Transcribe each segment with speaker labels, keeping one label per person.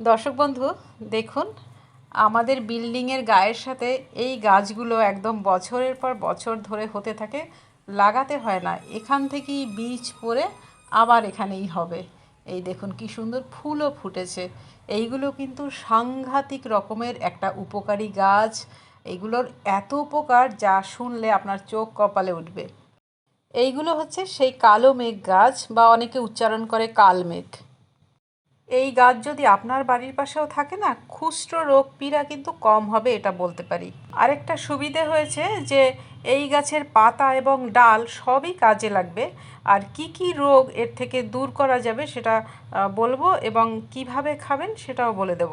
Speaker 1: দর্শক বন্ধু, দেখুন, আমাদের বিল্ডিংয়ের গায়ের সাথে এই গাছগুলো একদম বছরের পর বছর ধরে হতে থাকে, লাগাতে হয় না। এখান থেকেই বীজ পড়ে আবার এখানেই হবে। এই দেখুন, কি সুন্দর ফুলও ফুটেছে। এইগুলো কিন্তু সাংঘাতিক রকমের একটা উপকারী গাছ। এইগুলোর এত উপকার যা শুনলে আপনার চোখ কপালে উঠবে। এইগুলো হচ্ছে সেই কালো মেঘ গাছ বা অনেকে উচ্চারণ করে কালমেঘ এই গাছ যদি আপনার বাড়ির পাশেও থাকে না, খুচরো রোগ পীড়া কিন্তু কম হবে এটা বলতে পারি। আরেকটা সুবিধে হয়েছে যে এই গাছের পাতা এবং ডাল সবই কাজে লাগবে। আর কি কি রোগ এর থেকে দূর করা যাবে সেটা বলব এবং কীভাবে খাবেন সেটাও বলে দেব।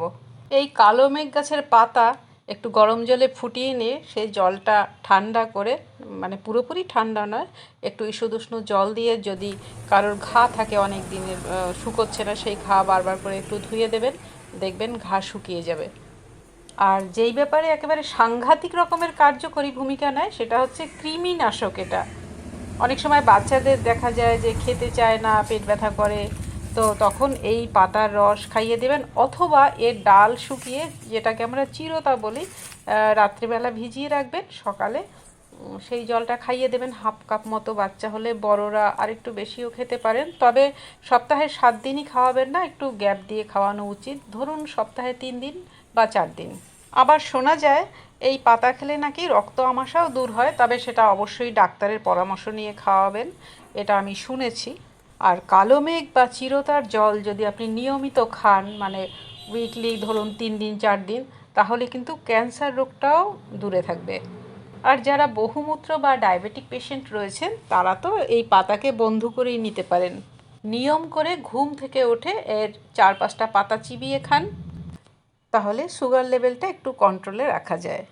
Speaker 1: এই কালো মেঘ গাছের পাতা একটু গরম জলে ফুটিয়ে নিয়ে সেই জলটা ঠান্ডা করে মানে পুরোপুরি ঠান্ডা নয়, একটু ইসুদুষ্ণ জল দিয়ে যদি কারোর ঘা থাকে অনেক দিনের শুকোচ্ছে না, সেই ঘা বারবার করে একটু ধুয়ে দেবেন, দেখবেন ঘা শুকিয়ে যাবে। আর যেই ব্যাপারে একেবারে সাংঘাতিক রকমের কার্যকরী ভূমিকা নেয়, সেটা হচ্ছে কৃমিনাশক এটা। অনেক সময় বাচ্চাদের দেখা যায় যে খেতে চায় না, পেট ব্যথা করে তো তখন এই পাতার রস খাইয়ে দেবেন অথবা এর ডাল শুকিয়ে যেটাকে আমরা চিরতা বলি রাত্রিবেলা ভিজিয়ে রাখবেন সকালে। সেই জলটা খাইয়ে দেবেন হাফ কাপ মতো। বাচ্চা হলে বড়রা আর একটু বেশিও খেতে পারেন। তবে সপ্তাহে সাত দিনই খাওয়াবেন না, একটু গ্যাপ দিয়ে খাওয়ানো উচিত। ধরুন সপ্তাহে তিন দিন বা চার দিন। আবার শোনা যায়, এই পাতা খেলে নাকি রক্ত আমাশাও দূর হয়, তবে সেটা অবশ্যই ডাক্তারের পরামর্শ নিয়ে খাওয়াবেন। এটা আমি শুনেছি। আর কালো মেঘ বা চিরতার জল যদি আপনি নিয়মিত খান মানে উইকলি ধরুন তিন দিন, চার দিন, তাহলে কিন্তু ক্যান্সার রোগটাও দূরে থাকবে। আর যারা বহুমূত্র বা ডায়াবেটিক পেশেন্ট রয়েছেন, তারা তো এই পাতাকে বন্ধু করেই নিতে পারেন। নিয়ম করে ঘুম থেকে উঠে এর চার পাঁচটা পাতা চিবিয়ে খান। তাহলে সুগার লেভেলটা একটু কন্ট্রোলে রাখা যায়।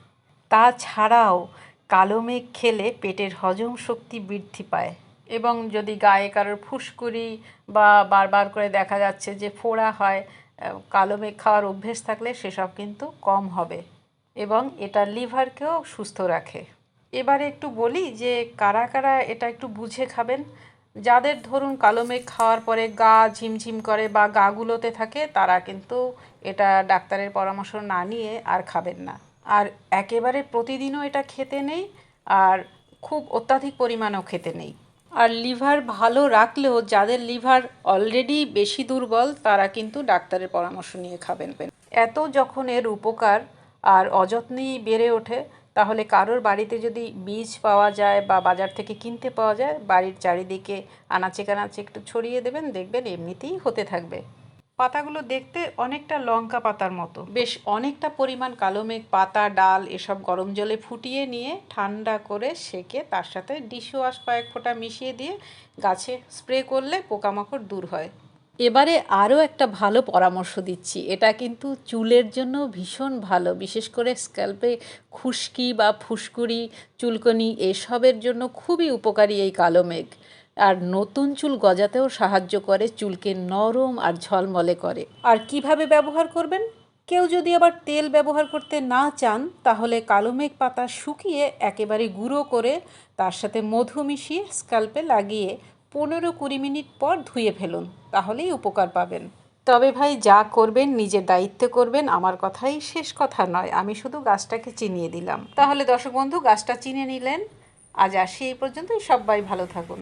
Speaker 1: তাছাড়াও কালো মেঘ খেলে পেটের হজম শক্তি বৃদ্ধি পায়। এবং যদি গায়ে কারোর ফুসকুড়ি বা বারবার করে দেখা যাচ্ছে যে ফোড়া হয় কালো মেঘ খাওয়ার অভ্যেস থাকলে সেসব কিন্তু কম হবে এবং এটা লিভারকেও সুস্থ রাখে। এবারে একটু বলি যে কারা কারা এটা একটু বুঝে খাবেন। যাদের ধরুন কালো মেঘ খাওয়ার পরে গা ঝিমঝিম করে বা গাগুলোতে থাকে, তারা কিন্তু এটা ডাক্তারের পরামর্শ না নিয়ে আর খাবেন না। আর একেবারে প্রতিদিনও এটা খেতে নেই, আর খুব অত্যাধিক পরিমাণেও খেতে নেই। আর লিভার ভালো রাখলেও যাদের লিভার অলরেডি বেশি দুর্বল, তারা কিন্তু ডাক্তারের পরামর্শ নিয়ে খাবেন। এত যখন এর উপকার আর অযত্নেই বেড়ে ওঠে, তাহলে কারোর বাড়িতে যদি বীজ পাওয়া যায় বা বাজার থেকে কিনতে পাওয়া যায়, বাড়ির চারিদিকে আনাচে কানাচে একটু ছড়িয়ে দেবেন, দেখবেন এমনিতেই হতে থাকবে। পাতাগুলো দেখতে অনেকটা লঙ্কা পাতার মতো। বেশ অনেকটা পরিমাণ কালো মেঘ, পাতা, ডাল এসব গরম জলে ফুটিয়ে নিয়ে ঠান্ডা করে সেকে তার সাথে ডিশওয়াশ কয়েক ফোঁটা মিশিয়ে দিয়ে গাছে স্প্রে করলে পোকামাকড় দূর হয়। এবারে আরও একটা ভালো পরামর্শ দিচ্ছি। এটা কিন্তু চুলের জন্য ভীষণ ভালো, বিশেষ করে স্ক্যাল্পে খুশকি বা ফুসকুড়ি, চুলকনি এসবের জন্য খুবই উপকারী এই কালো মেঘ। আর নতুন চুল গজাতেও সাহায্য করে, চুলকে নরম আর ঝলমলে করে। আর কীভাবে ব্যবহার করবেন? কেউ যদি আবার তেল ব্যবহার করতে না চান, তাহলে কালো মেঘ পাতা শুকিয়ে একেবারে গুঁড়ো করে তার সাথে মধু মিশিয়ে স্ক্যাল্পে লাগিয়ে পনেরো কুড়ি মিনিট পর ধুয়ে ফেলুন, তাহলেই উপকার পাবেন। তবে ভাই, যা করবেন, নিজের দায়িত্বে করবেন, আমার কথাই শেষ কথা নয়, আমি শুধু গাছটাকে চিনিয়ে দিলাম। তাহলে দর্শক বন্ধু, গাছটা চিনে নিলেন। আজ আসি এই পর্যন্তই, সবাই ভালো থাকুন।